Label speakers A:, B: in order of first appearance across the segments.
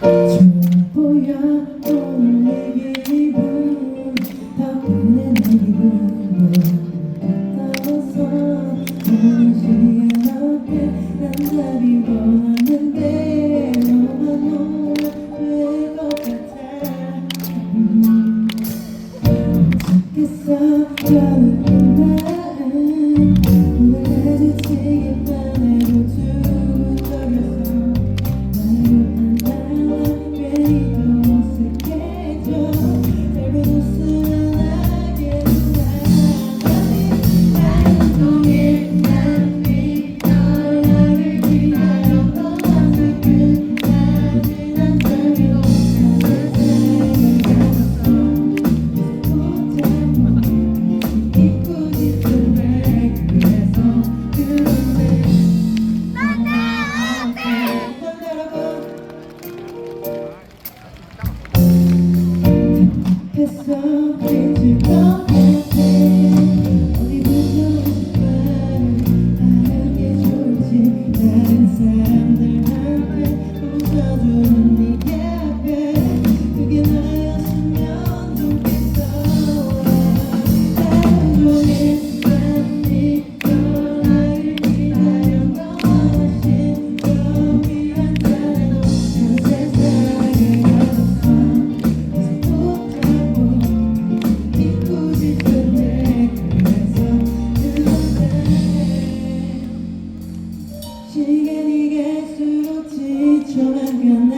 A: 보여 오늘 내 기분 덕분에 내 기분 따라서 오늘 시간 앞에 난 답이 원하는데 너만 오늘 될것 같아 음. 좋겠어 저는 마음 오늘 마주치기 시간이 갈수록 지쳐만 가난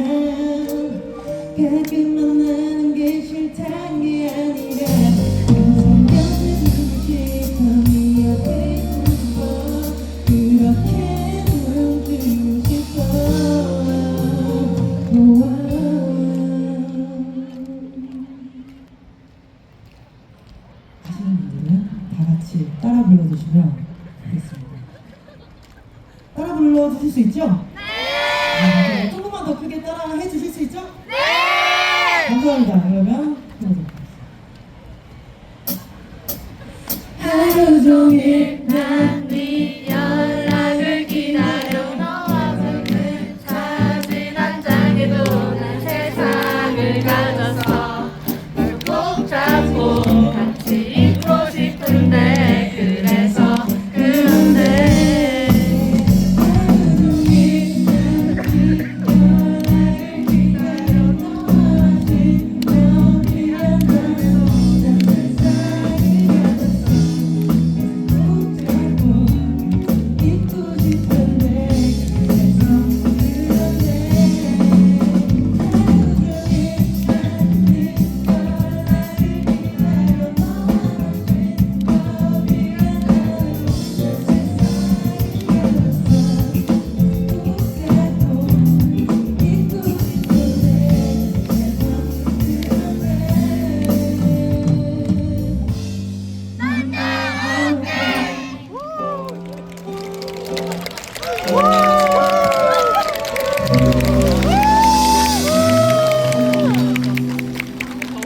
A: 가끔 만나는 게 싫단 게 아니라 항상 곁에 두고 싶어 네 옆에 있고 싶어 그렇게 눈뜨고 싶어 하시는 분들은 다 같이 따라 불러주시면 불러 주실 수 있죠? 네! 조금만 더 크게 따라 해 주실 수 있죠? 네! 감사합니다. 그러면. 하루 종일
B: 난네 연락을 기다려 너와 듣는 사진 한 장에도 난 세상을 가졌어 널꼭 잡고 같이